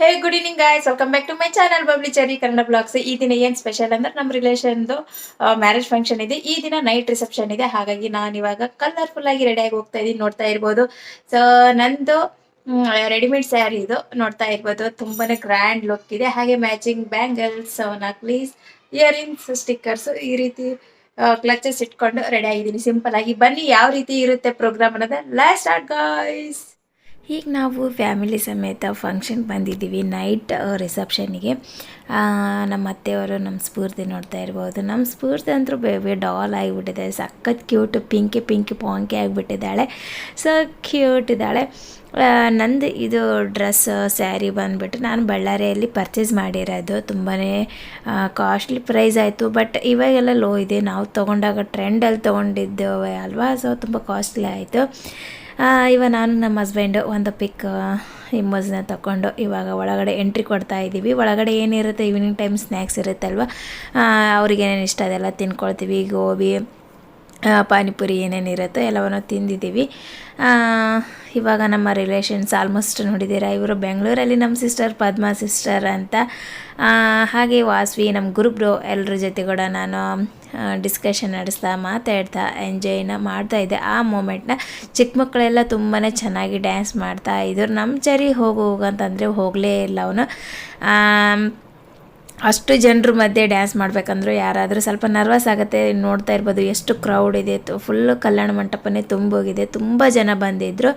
Hey good evening guys welcome back to my channel Bubbly ಚರಿ Kannada blogs ಈ ದಿನ ಏನ್ special ಅಂದ್ರೆ ನಮ್ಮ ರಿಲೇಷನ್ದು ಮ್ಯಾರೇಜ್ ಫಂಕ್ಷನ್ ಇದೆ. ಈ ದಿನ ನೈಟ್ ರಿಸೆಪ್ಷನ್ ಇದೆ. ಹಾಗಾಗಿ ನಾನು ಇವಾಗ ಕಲರ್ಫುಲ್ ಆಗಿ ರೆಡಿ ಆಗಿ ಹೋಗ್ತಾ ಇದೀನಿ ನೋಡ್ತಾ ಇರ್ಬೋದು. ಸೊ ನಂದು ರೆಡಿಮೇಡ್ ಸ್ಯಾರಿ ಇದು. ನೋಡ್ತಾ ಇರ್ಬೋದು. ತುಂಬಾನೇ ಗ್ರ್ಯಾಂಡ್ ಲುಕ್ ಇದೆ. ಹಾಗೆ matching bangles necklace earrings stickers ಈ ರೀತಿ ಕ್ಲಚಸ್ ಇಟ್ಕೊಂಡು ರೆಡಿ ಆಗಿದ್ದೀನಿ. ಸಿಂಪಲ್ ಆಗಿ ಬನ್ನಿ, ಯಾವ ರೀತಿ ಇರುತ್ತೆ ಪ್ರೋಗ್ರಾಮ್ ಅನ್ನೋದೇ ಲಾಸ್ಟ್ ಆಟ್ ಗಾಯ್ಸ್ ಈಗ ನಾವು ಫ್ಯಾಮಿಲಿ ಸಮೇತ ಫಂಕ್ಷನ್ ಬಂದಿದ್ದೀವಿ ನೈಟ್ ರಿಸೆಪ್ಷನ್ನಿಗೆ ನಮ್ಮ ಅತ್ತೆಯವರು ನಮ್ಮ ಸ್ಫೂರ್ತಿ ನೋಡ್ತಾ ಇರ್ಬೋದು. ನಮ್ಮ ಸ್ಫೂರ್ತಿ ಅಂತೂ ಬೇಬಿ ಡಾಲ್ ಆಗಿಬಿಟ್ಟಿದೆ. ಸಖತ್ ಕ್ಯೂಟ್ ಪಿಂಕಿ ಪಿಂಕಿ, ಪಾಂಕಿ ಆಗಿಬಿಟ್ಟಿದ್ದಾಳೆ. ಸೊ ಕ್ಯೂಟ್ ಇದ್ದಾಳೆ. ನಂದು ಇದು ಡ್ರೆಸ್ ಸ್ಯಾರಿ ಬಂದುಬಿಟ್ಟು ನಾನು ಬಳ್ಳಾರಿಯಲ್ಲಿ ಪರ್ಚೇಸ್ ಮಾಡಿರೋದು. ತುಂಬಾ ಕಾಸ್ಟ್ಲಿ ಪ್ರೈಸ್ ಆಯಿತು. ಬಟ್ ಇವಾಗೆಲ್ಲ ಲೋ ಇದೆ. ನಾವು ತೊಗೊಂಡಾಗ ಟ್ರೆಂಡಲ್ಲಿ ತೊಗೊಂಡಿದ್ದೇವೆ ಅಲ್ವಾ? ಸೊ ತುಂಬ ಕಾಸ್ಟ್ಲಿ ಆಯಿತು. ಇವಾಗ ನಾನು ನಮ್ಮ ಹಸ್ಬೆಂಡು ಒಂದು ಪಿಕ್ ಇಮೋಜ್ನ ತಗೊಂಡು ಇವಾಗ ಒಳಗಡೆ ಎಂಟ್ರಿ ಕೊಡ್ತಾ ಇದ್ದೀವಿ ಒಳಗಡೆ ಏನಿರುತ್ತೆ ಈವ್ನಿಂಗ್ ಟೈಮ್ ಸ್ನ್ಯಾಕ್ಸ್ ಇರುತ್ತಲ್ವ? ಅವ್ರಿಗೆ ಅವ್ರಿಗೇನೇನು ಇಷ್ಟ ಅದೆಲ್ಲ ತಿನ್ಕೊಳ್ತೀವಿ. ಗೋಬಿ ಪಾನಿಪುರಿ ಏನೇನಿರುತ್ತೋ ಎಲ್ಲವನ್ನು ತಿಂದಿದ್ದೀವಿ. ಇವಾಗ ನಮ್ಮ ರಿಲೇಷನ್ಸ್ ಆಲ್ಮೋಸ್ಟ್ ನೋಡಿದ್ದೀರಾ, ಇವರು ಬೆಂಗಳೂರಲ್ಲಿ ನಮ್ಮ ಸಿಸ್ಟರ್ ಪದ್ಮಾ ಸಿಸ್ಟರ್ ಅಂತ. ಹಾಗೆ ವಾಸ್ವಿ, ನಮ್ಮ ಗುರುಬ್ರು ಎಲ್ಲರ ಜೊತೆ ಕೂಡ ನಾನು ಡಿಸ್ಕಷನ್ ನಡೆಸ್ತಾ, ಮಾತಾಡ್ತಾ ಎಂಜಾಯ್ನ ಮಾಡ್ತಾ ಇದ್ದೆ ಆ ಮೂಮೆಂಟ್ನ ಚಿಕ್ಕ ಮಕ್ಕಳೆಲ್ಲ ತುಂಬಾ ಚೆನ್ನಾಗಿ ಡ್ಯಾನ್ಸ್ ಮಾಡ್ತಾ ಇದ್ರು. ನಮ್ಮ ಚರಿ ಹೋಗು ಹೋಗು ಅಂತಂದರೆ ಹೋಗಲೇ ಇಲ್ಲ ಅವನು. ಅಷ್ಟು ಜನರ ಮಧ್ಯೆ ಡ್ಯಾನ್ಸ್ ಮಾಡಬೇಕಂದ್ರೂ ಯಾರಾದರೂ ಸ್ವಲ್ಪ ನರ್ವಸ್ ಆಗುತ್ತೆ ನೋಡ್ತಾ ಇರ್ಬೋದು. ಎಷ್ಟು ಕ್ರೌಡ್ ಇದೆ ಫುಲ್ಲು ಕಲ್ಯಾಣ ಮಂಟಪನೇ ತುಂಬೋಗಿದೆ. ತುಂಬ ಜನ ಬಂದಿದ್ದರು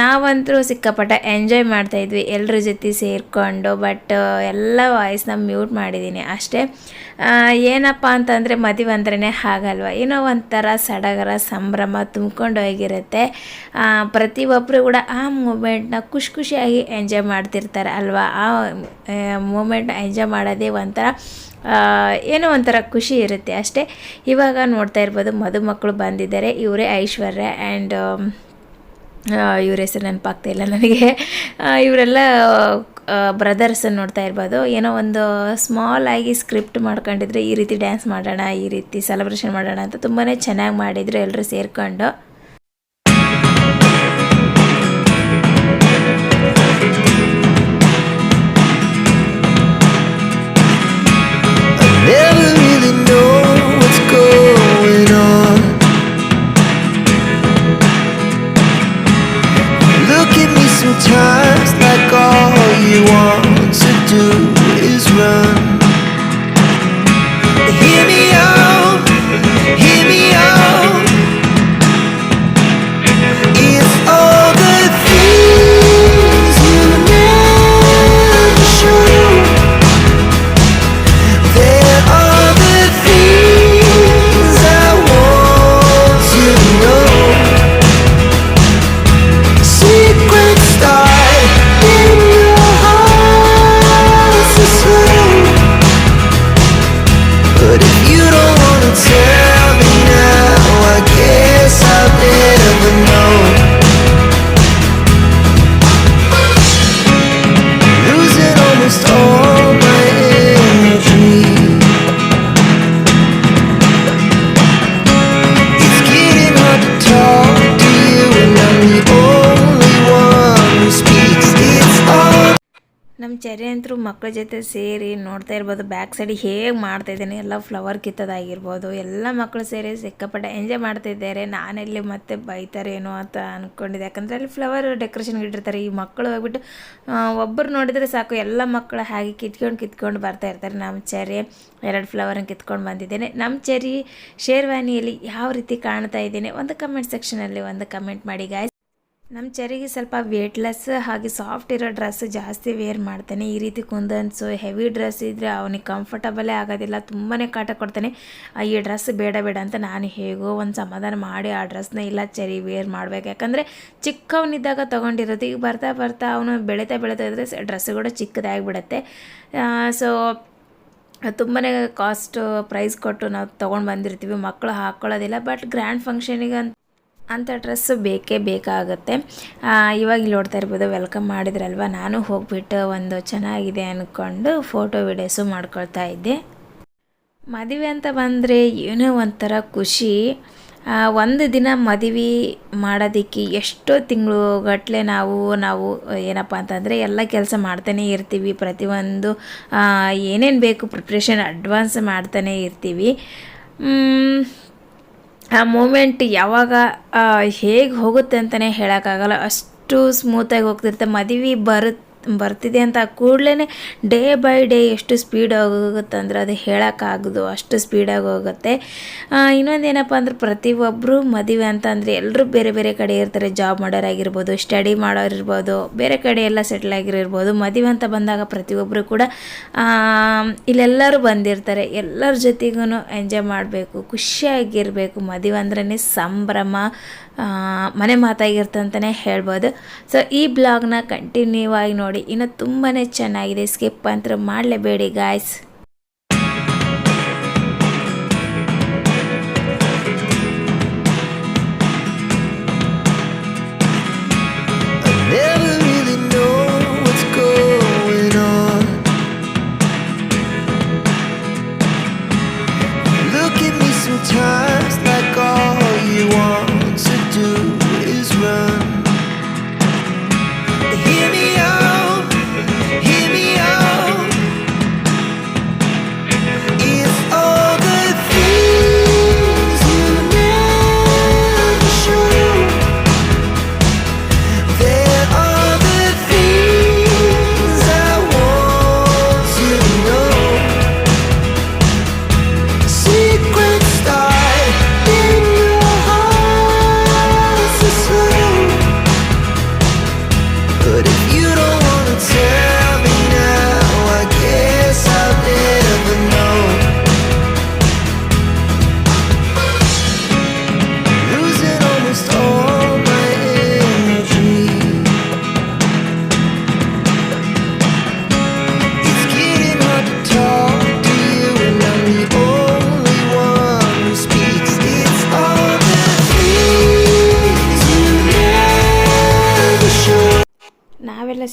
ನಾವಂತೂ ಸಿಕ್ಕಾಪಟ್ಟೆ ಎಂಜಾಯ್ ಮಾಡ್ತಾಯಿದ್ವಿ ಎಲ್ಲರ ಜೊತೆ ಸೇರಿಕೊಂಡು ಬಟ್ ಎಲ್ಲ ವಾಯ್ಸ್ನ ಮ್ಯೂಟ್ ಮಾಡಿದ್ದೀನಿ ಅಷ್ಟೇ. ಏನಪ್ಪ ಅಂತಂದರೆ ಮದುವೆ ಅಂದ್ರೇ ಹಾಗಲ್ವ? ಏನೋ ಒಂಥರ ಸಡಗರ, ಸಂಭ್ರಮ ತುಂಬ್ಕೊಂಡು ಹೋಗಿರುತ್ತೆ. ಪ್ರತಿಯೊಬ್ಬರು ಕೂಡ ಆ ಮೂಮೆಂಟ್ನ ಖುಷಿ ಖುಷಿಯಾಗಿ ಎಂಜಾಯ್ ಮಾಡ್ತಿರ್ತಾರೆ ಅಲ್ವಾ? ಆ ಮೂಮೆಂಟ್ನ ಎಂಜಾಯ್ ಮಾಡೋದೇ ಒಂಥರ ಏನೋ ಒಂಥರ ಖುಷಿ ಇರುತ್ತೆ ಅಷ್ಟೇ. ಇವಾಗ ನೋಡ್ತಾ ಇರ್ಬೋದು ಮದುಮಕ್ಕಳು ಬಂದಿದ್ದಾರೆ, ಇವರೇ ಐಶ್ವರ್ಯ ಆ್ಯಂಡ್ ಇವ್ರ ಹೆಸರು ನೆನಪಾಗ್ತಾ ಇಲ್ಲ ನನಗೆ. ಇವರೆಲ್ಲ ಬ್ರದರ್ಸ್ ನೋಡ್ತಾ ಇರ್ಬೋದು. ಏನೋ ಒಂದು ಸ್ಮಾಲ್ ಆಗಿ ಸ್ಕ್ರಿಪ್ಟ್ ಮಾಡ್ಕೊಂಡಿದ್ರೆ ಈ ರೀತಿ ಡ್ಯಾನ್ಸ್ ಮಾಡೋಣ, ಈ ರೀತಿ ಸೆಲೆಬ್ರೇಷನ್ ಮಾಡೋಣ ಅಂತ ತುಂಬಾ ಚೆನ್ನಾಗಿ ಮಾಡಿದ್ರು ಎಲ್ಲರೂ ಸೇರಿಕೊಂಡು. Sometimes like all you want to do is run. ಮಕ್ಕಳ ಜೊತೆ ಸೇರಿ ನೋಡ್ತಾ ಇರ್ಬೋದು ಬ್ಯಾಕ್ ಸೈಡ್ ಹೇಗೆ ಮಾಡ್ತಾ ಇದ್ದೀನಿ, ಎಲ್ಲ ಫ್ಲವರ್ ಕಿತ್ತೋದಾಗಿರ್ಬೋದು, ಎಲ್ಲ ಮಕ್ಕಳು ಸೇರಿ ಸಿಕ್ಕಾಪಟ್ಟೆ ಎಂಜಾಯ್ ಮಾಡ್ತಿದ್ದಾರೆ ನಾನೆಲ್ಲಿ ಮತ್ತೆ ಬೈತಾರೇನೋ ಅಂತ ಅಂದ್ಕೊಂಡಿದ್ದೆ ಯಾಕಂದರೆ ಅಲ್ಲಿ ಫ್ಲವರ್ ಡೆಕೋರೇಷನ್ಗೆ ಇಟ್ಟಿರ್ತಾರೆ. ಈ ಮಕ್ಕಳು ಹೋಗ್ಬಿಟ್ಟು ಒಬ್ಬರು ನೋಡಿದರೆ ಸಾಕು, ಎಲ್ಲ ಮಕ್ಕಳು ಹಾಗೆ ಕಿತ್ಕೊಂಡು ಕಿತ್ಕೊಂಡು ಬರ್ತಾ ಇರ್ತಾರೆ. ನಮ್ಮ ಚೆರಿ ಎರಡು ಫ್ಲವರನ್ನು ಕಿತ್ಕೊಂಡು ಬಂದಿದ್ದೇನೆ. ನಮ್ಮ ಚೆರಿ ಶೇರ್ವಾನಿಯಲ್ಲಿ ಯಾವ ರೀತಿ ಕಾಣ್ತಾ ಇದ್ದೀನಿ, ಒಂದು ಕಮೆಂಟ್ ಸೆಕ್ಷನಲ್ಲಿ ಒಂದು ಕಮೆಂಟ್ ಮಾಡಿ ಗಾಯ್ಸ್ ನಮ್ಮ ಚರಿಗೆ ಸ್ವಲ್ಪ ವೇಟ್ಲೆಸ್ ಹಾಗೆ ಸಾಫ್ಟ್ ಇರೋ ಡ್ರೆಸ್ ಜಾಸ್ತಿ ವೇರ್ ಮಾಡ್ತಾನೆ. ಈ ರೀತಿ ಕುಂದನ್ಸು ಹೆವಿ ಡ್ರೆಸ್ ಇದ್ದರೆ ಅವನಿಗೆ ಕಂಫರ್ಟಬಲೇ ಆಗೋದಿಲ್ಲ. ತುಂಬಾ ಕಾಟ ಕೊಡ್ತಾನೆ. ಈ ಡ್ರೆಸ್ ಬೇಡ ಬೇಡ ಅಂತ ನಾನು ಹೇಗೋ ಒಂದು ಸಮಾಧಾನ ಮಾಡಿ ಆ ಡ್ರೆಸ್ನ ಇಲ್ಲ ಚರಿ ವೇರ್ ಮಾಡಬೇಕು. ಯಾಕಂದರೆ ಚಿಕ್ಕವನಿದ್ದಾಗ ತೊಗೊಂಡಿರೋದು, ಈಗ ಬರ್ತಾ ಬರ್ತಾ ಅವನು ಬೆಳೀತಾ ಬೆಳೀತಾ ಇದ್ರೆ ಡ್ರೆಸ್ ಕೂಡ ಚಿಕ್ಕದಾಗಿಬಿಡುತ್ತೆ. ಸೊ ತುಂಬಾ ಕಾಸ್ಟ್ ಪ್ರೈಸ್ ಕೊಟ್ಟು ನಾವು ತೊಗೊಂಡು ಬಂದಿರ್ತೀವಿ. ಮಕ್ಕಳು ಹಾಕ್ಕೊಳ್ಳೋದಿಲ್ಲ ಬಟ್ ಗ್ರ್ಯಾಂಡ್ ಫಂಕ್ಷನಿಗೆ ಅಂತ ಅಂಥ ಡ್ರೆಸ್ಸು ಬೇಕೇ ಬೇಕಾಗುತ್ತೆ. ಇವಾಗ ಇಲ್ಲಿ ನೋಡ್ತಾ ಇರ್ಬೋದು, ವೆಲ್ಕಮ್ ಮಾಡಿದ್ರಲ್ವ? ನಾನು ಹೋಗ್ಬಿಟ್ಟು ಒಂದು ಚೆನ್ನಾಗಿದೆ ಅಂದ್ಕೊಂಡು ಫೋಟೋ ವೀಡಿಯೋಸು ಮಾಡ್ಕೊಳ್ತಾ ಇದ್ದೆ. ಮದುವೆ ಅಂತ ಬಂದರೆ ಏನೋ ಒಂಥರ ಖುಷಿ. ಒಂದು ದಿನ ಮದುವೆ ಮಾಡೋದಕ್ಕೆ ಎಷ್ಟೋ ತಿಂಗಳು ಗಟ್ಟಲೆ ನಾವು ನಾವು ಏನಪ್ಪ ಅಂತಂದರೆ ಎಲ್ಲ ಕೆಲಸ ಮಾಡ್ತಾನೆ ಇರ್ತೀವಿ. ಪ್ರತಿಯೊಂದು ಏನೇನು ಬೇಕು ಪ್ರಿಪ್ರೇಷನ್ ಅಡ್ವಾನ್ಸ್ ಮಾಡ್ತಾನೆ ಇರ್ತೀವಿ. ಆ ಮೂಮೆಂಟ್ ಯಾವಾಗ ಹೇಗೆ ಹೋಗುತ್ತೆ ಅಂತಲೇ ಹೇಳೋಕ್ಕಾಗಲ್ಲ. ಅಷ್ಟು ಸ್ಮೂತಾಗಿ ಹೋಗ್ತಿರುತ್ತೆ. ಮದುವೆ ಬರುತ್ತೆ ಬರ್ತಿದೆ ಅಂತ ಕೂಡಲೇ ಡೇ ಬೈ ಡೇ ಎಷ್ಟು ಸ್ಪೀಡ್ ಹೋಗುತ್ತೆ ಅಂದ್ರೆ ಅದು ಹೇಳೋಕ್ಕಾಗದು ಅಷ್ಟು ಸ್ಪೀಡಾಗಿ ಹೋಗುತ್ತೆ. ಇನ್ನೊಂದು ಏನಪ್ಪ ಅಂದ್ರೆ ಪ್ರತಿಯೊಬ್ಬರು ಮದುವೆ ಅಂತ ಅಂದರೆ ಎಲ್ಲರೂ ಬೇರೆ ಬೇರೆ ಕಡೆ ಇರ್ತಾರೆ ಜಾಬ್ ಮಾಡೋರಾಗಿರ್ಬೋದು ಸ್ಟಡಿ ಮಾಡೋರಿರ್ಬೋದು, ಬೇರೆ ಕಡೆ ಎಲ್ಲ ಸೆಟ್ಲ್ ಆಗಿರಿರ್ಬೋದು ಮದುವೆ ಅಂತ ಬಂದಾಗ ಪ್ರತಿಯೊಬ್ಬರು ಕೂಡ ಇಲ್ಲೆಲ್ಲರೂ ಬಂದಿರ್ತಾರೆ. ಎಲ್ಲರ ಜೊತೆಗೂ ಎಂಜಾಯ್ ಮಾಡಬೇಕು, ಖುಷಿಯಾಗಿರಬೇಕು. ಮದುವೆ ಅಂದ್ರೇ ಸಂಭ್ರಮ ಮನೆ ಮಾತಾಗಿರುತ್ತೆ ಅಂತಲೇ ಹೇಳ್ಬೋದು. ಸೊ ಈ ಬ್ಲಾಗ್ನ ಕಂಟಿನ್ಯೂ ಆಗಿ ನೋಡಿ. ಇನ್ನೂ ತುಂಬಾ ಚೆನ್ನಾಗಿದೆ. ಸ್ಕಿಪ್ ಅಂತ ಮಾಡಲೇಬೇಡಿ ಗಾಯ್ಸ್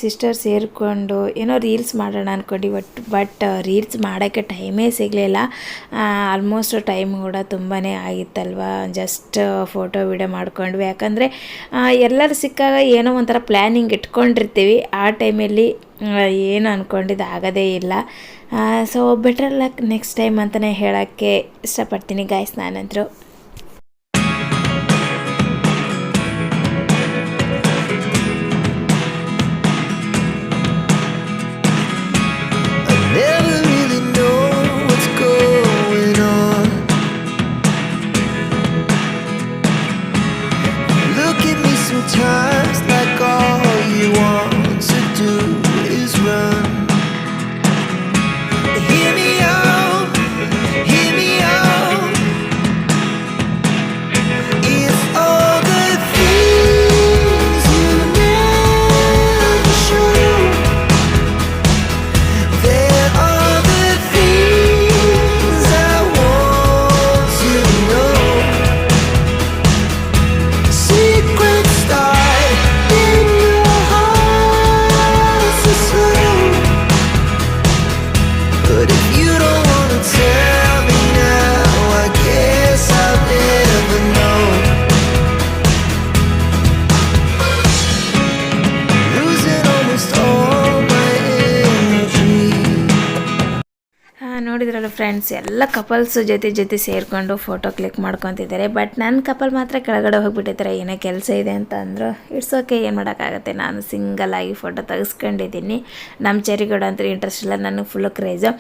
ಸಿಸ್ಟರ್ ಸೇರಿಕೊಂಡು ಏನೋ ರೀಲ್ಸ್ ಮಾಡೋಣ ಅಂದ್ಕೊಂಡು ಬಟ್ ಬಟ್ ರೀಲ್ಸ್ ಮಾಡೋಕ್ಕೆ ಟೈಮೇ ಸಿಗಲಿಲ್ಲ. ಆಲ್ಮೋಸ್ಟ್ ಟೈಮ್ ಕೂಡ ತುಂಬಾ ಆಗಿತ್ತಲ್ವ? ಜಸ್ಟ್ ಫೋಟೋ ವಿಡಿಯೋ ಮಾಡ್ಕೊಂಡ್ವಿ. ಯಾಕಂದರೆ ಎಲ್ಲರೂ ಸಿಕ್ಕಾಗ ಏನೋ ಒಂಥರ ಪ್ಲ್ಯಾನಿಂಗ್ ಇಟ್ಕೊಂಡಿರ್ತೀವಿ. ಆ ಟೈಮಲ್ಲಿ ಏನು ಅಂದ್ಕೊಂಡಿದ್ದು ಆಗೋದೇ ಇಲ್ಲ so better luck next time ಅಂತಲೇ ಹೇಳೋಕ್ಕೆ ಇಷ್ಟಪಡ್ತೀನಿ ಗಾಯ್ಸ್ ನಾನಂತರೂ ನೋಡಿದ್ರಲ್ಲ ಫ್ರೆಂಡ್ಸ್ ಎಲ್ಲ ಕಪಲ್ಸ್ ಜೊತೆ ಜೊತೆ ಸೇರಿಕೊಂಡು ಫೋಟೋ ಕ್ಲಿಕ್ ಮಾಡ್ಕೊತಿದ್ದಾರೆ ಬಟ್ ನನ್ನ ಕಪಲ್ ಮಾತ್ರ ಕೆಳಗಡೆ ಹೋಗಿಬಿಟ್ಟಿದ್ದಾರೆ ಏನೋ ಕೆಲಸ ಇದೆ ಅಂತ ಅಂದರು ಇಟ್ಸ್ ಓಕೆ ಏನು ಮಾಡೋಕ್ಕಾಗತ್ತೆ? ನಾನು ಸಿಂಗಲ್ ಆಗಿ ಫೋಟೋ ತೆಗೆಸ್ಕೊಂಡಿದ್ದೀನಿ. ನಮ್ಮ ಚೆರಿಗೌಡ ಅಂತ ಇಂಟ್ರೆಸ್ಟ್ ಇಲ್ಲ, ನನಗೆ ಫುಲ್ಲು ಕ್ರೇಜು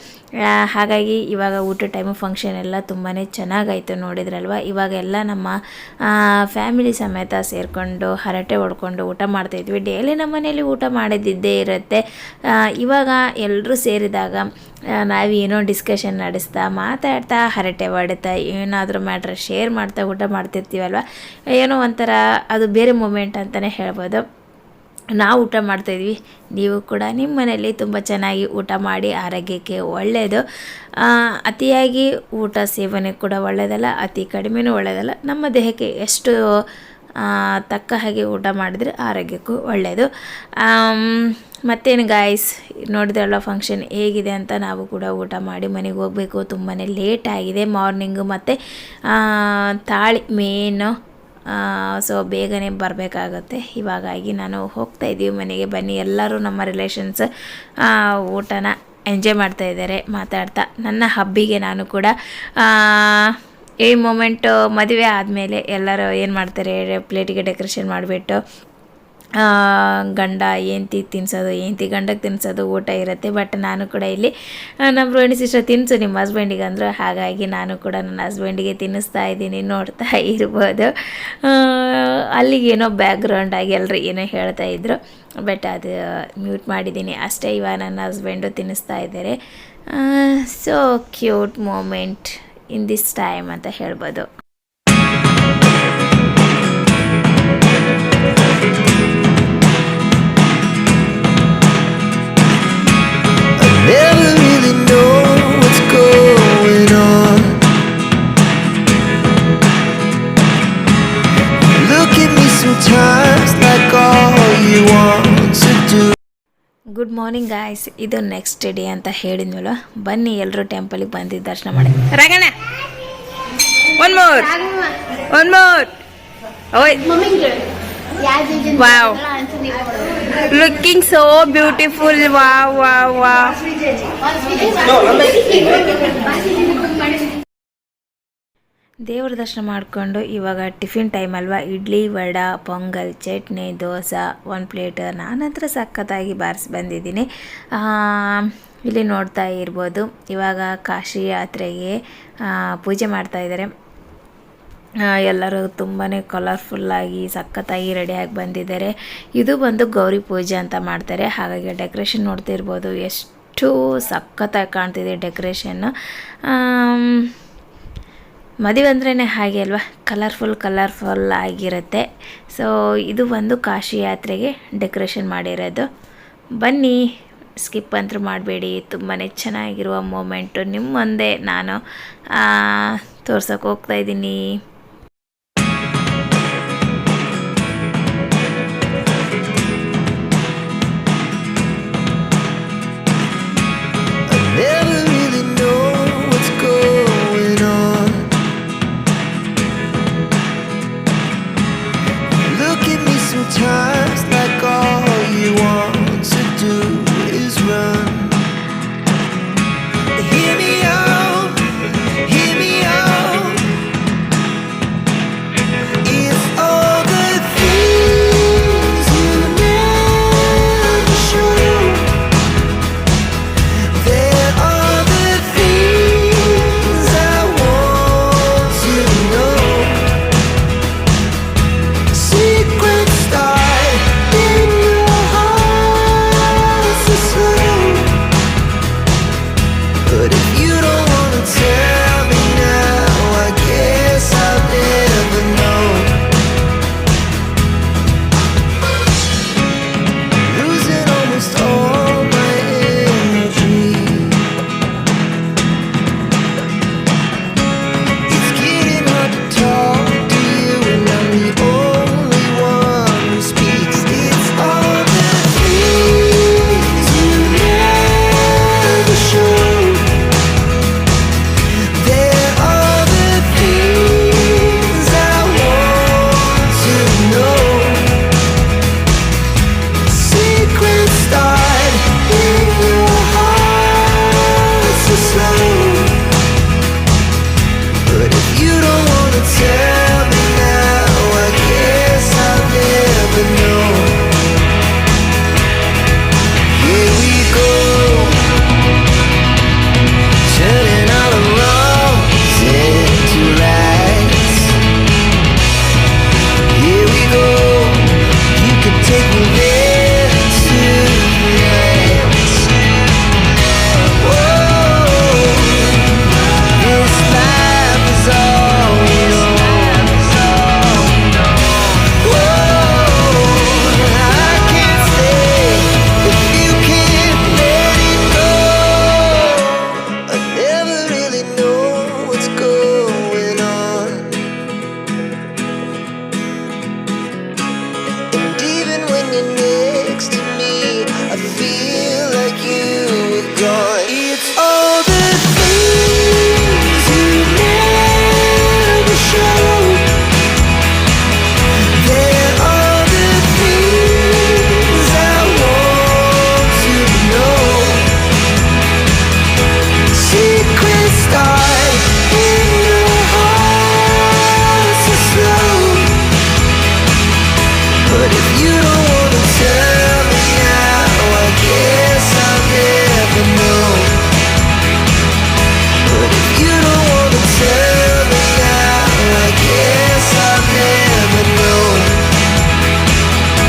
ಹಾಗಾಗಿ ಇವಾಗ ಊಟ ಟೈಮು ಫಂಕ್ಷನ್ ಎಲ್ಲ ತುಂಬಾ ಚೆನ್ನಾಗಾಯಿತು ನೋಡಿದ್ರಲ್ವ? ಇವಾಗ ಎಲ್ಲ ನಮ್ಮ ಫ್ಯಾಮಿಲಿ ಸಮೇತ ಸೇರಿಕೊಂಡು ಹರಟೆ ಹೊಡ್ಕೊಂಡು ಊಟ ಮಾಡ್ತಾಯಿದ್ವಿ ಡೈಲಿ ನಮ್ಮ ಮನೇಲಿ ಊಟ ಮಾಡಿದ್ದಿದ್ದೇ ಇರುತ್ತೆ. ಇವಾಗ ಎಲ್ಲರೂ ಸೇರಿದಾಗ ನಾವೇನೋ ಡಿಸ್ಕಷನ್ ನಡೆಸ್ತಾ, ಮಾತಾಡ್ತಾ, ಹರಟೆ ಹೊಡಿತಾ, ಏನಾದರೂ ಮ್ಯಾಟ್ರ್ ಶೇರ್ ಮಾಡ್ತಾ, ಊಟ ಮಾಡ್ತಿರ್ತೀವಲ್ವ? ಏನೋ ಒಂಥರ ಅದು ಬೇರೆ ಮೂಮೆಂಟ್ ಅಂತಲೇ ಹೇಳ್ಬೋದು. ನಾವು ಊಟ ಮಾಡ್ತಾಯಿದ್ವಿ ನೀವು ಕೂಡ ನಿಮ್ಮ ಮನೆಯಲ್ಲಿ ತುಂಬ ಚೆನ್ನಾಗಿ ಊಟ ಮಾಡಿ, ಆರೋಗ್ಯಕ್ಕೆ ಒಳ್ಳೆಯದು ಅತಿಯಾಗಿ ಊಟ ಸೇವನೆ ಕೂಡ ಒಳ್ಳೆಯದಲ್ಲ ಅತಿ ಕಡಿಮೆನೂ ಒಳ್ಳೆಯದಲ್ಲ ನಮ್ಮ ದೇಹಕ್ಕೆ ಎಷ್ಟು ತಕ್ಕ ಹಾಗೆ ಊಟ ಮಾಡಿದರೆ ಆರೋಗ್ಯಕ್ಕೂ ಒಳ್ಳೆಯದು ಮತ್ತೇನು ಗಾಯ್ಸ್ ನೋಡಿದ್ರಲ್ಲ ಫಂಕ್ಷನ್ ಹೇಗಿದೆ ಅಂತ ನಾವು ಕೂಡ ಊಟ ಮಾಡಿ ಮನೆಗೆ ಹೋಗಬೇಕು. ತುಂಬಾ ಲೇಟ್ ಆಗಿದೆ ಮಾರ್ನಿಂಗು ಮತ್ತು ತಾಳಿ ಮೇನು ಸೊ ಬೇಗನೆ ಬರಬೇಕಾಗತ್ತೆ. ಇವಾಗಾಗಿ ನಾನು ಹೋಗ್ತಾ ಇದ್ದೀವಿ ಮನೆಗೆ ಬನ್ನಿ. ಎಲ್ಲರೂ ನಮ್ಮ ರಿಲೇಷನ್ಸ್ ಊಟನ ಎಂಜಾಯ್ ಮಾಡ್ತಾ ಇದ್ದಾರೆ, ಮಾತಾಡ್ತಾ. ನನ್ನ ಹಬ್ಬಿಗೆ ನಾನು ಕೂಡ ಈ ಮೂಮೆಂಟು ಮದುವೆ ಆದಮೇಲೆ ಎಲ್ಲರೂ ಏನು ಮಾಡ್ತಾರೆ? ಪ್ಲೇಟಿಗೆ ಡೆಕೋರೇಷನ್ ಮಾಡಿಬಿಟ್ಟು ಗಂಡ ಏಂತಿ ತಿನ್ಸೋದು ಏಂತಿ ಗಂಡಕ್ಕೆ ತಿನ್ಸೋದು ಊಟ ಇರುತ್ತೆ. ಬಟ್ ನಾನು ಕೂಡ ಇಲ್ಲಿ ನಮ್ಮ ರೋಹಿಣಿ ಸಿಸ್ಟರ್ ತಿನ್ಸು ನಿಮ್ಮ ಹಸ್ಬೆಂಡಿಗೆ ಅಂದರು. ಹಾಗಾಗಿ ನಾನು ಕೂಡ ನನ್ನ ಹಸ್ಬೆಂಡಿಗೆ ತಿನ್ನಿಸ್ತಾ ಇದ್ದೀನಿ ನೋಡ್ತಾ ಇರ್ಬೋದು. ಆ, ಅಲ್ಲಿಗೇನೋ ಬ್ಯಾಕ್ಗ್ರೌಂಡ್ ಆಗಿ ಎಲ್ಲರೂ ಏನೋ ಹೇಳ್ತಾ ಇದ್ರು. ಬಟ್ ಅದು ಮ್ಯೂಟ್ ಮಾಡಿದ್ದೀನಿ. ಅಷ್ಟೇ ಇವಾಗ ನನ್ನ ಹಸ್ಬೆಂಡು ತಿನ್ನಿಸ್ತಾ ಇದ್ದಾರೆ. So cute moment in this time ಅಂತ ಹೇಳ್ಬೋದು. ಗುಡ್ ಮಾರ್ನಿಂಗ್ ಗಾಯ್ಸ್ ಇದು ನೆಕ್ಸ್ಟ್ ಡೇ ಅಂತ ಹೇಳಿದ್ವಲ್ಲ ಬನ್ನಿ ಎಲ್ಲರೂ ಟೆಂಪಲಿಗೆ ಬಂದಿದ್ದು ದರ್ಶನ ಮಾಡಿ Ranganna one more. One more. ಓಯ್. Wow looking so beautiful wow wow wow ದೇವ್ರ ದರ್ಶನ ಮಾಡಿಕೊಂಡು ಇವಾಗ ಟಿಫಿನ್ ಟೈಮ್ ಅಲ್ವಾ? ಇಡ್ಲಿ, ವಡ, ಪೊಂಗಲ್, ಚಟ್ನಿ, ದೋಸೆ ಒಂದು ಪ್ಲೇಟ್ ನಾನಂತರ ಸಖತ್ತಾಗಿ ಬಾರಿಸಿ ಬಂದಿದ್ದೀನಿ. ಇಲ್ಲಿ ನೋಡ್ತಾ ಇರ್ಬೋದು. ಇವಾಗ ಕಾಶಿ ಯಾತ್ರೆಗೆ ಪೂಜೆ ಮಾಡ್ತಾ ಇದ್ದಾರೆ ಎಲ್ಲರೂ ತುಂಬಾ ಕಲರ್ಫುಲ್ಲಾಗಿ ಸಖತ್ತಾಗಿ ರೆಡಿಯಾಗಿ ಬಂದಿದ್ದಾರೆ. ಇದು ಬಂದು ಗೌರಿ ಪೂಜೆ ಅಂತ ಮಾಡ್ತಾರೆ. ಹಾಗಾಗಿ ಡೆಕೋರೇಷನ್ ನೋಡ್ತಿರ್ಬೋದು. ಎಷ್ಟು ಸಖತ್ತಾಗಿ ಕಾಣ್ತಿದೆ ಡೆಕೋರೇಷನ್ನು ಮದುವೆ ಅಂದ್ರೇ ಹಾಗೆ ಅಲ್ವಾ? ಕಲರ್ಫುಲ್ ಕಲರ್ಫುಲ್ ಆಗಿರುತ್ತೆ. ಸೊ ಇದು ಒಂದು ಕಾಶಿ ಯಾತ್ರೆಗೆ ಡೆಕೋರೇಷನ್ ಮಾಡಿರೋದು. ಬನ್ನಿ ಸ್ಕಿಪ್ ಅಂತೂ ಮಾಡಬೇಡಿ. ತುಂಬಾ ಚೆನ್ನಾಗಿರುವ ಮೂಮೆಂಟು ನಿಮ್ಮೊಂದೇ ಮುಂದೆ ನಾನು ತೋರ್ಸೋಕೆ ಹೋಗ್ತಾ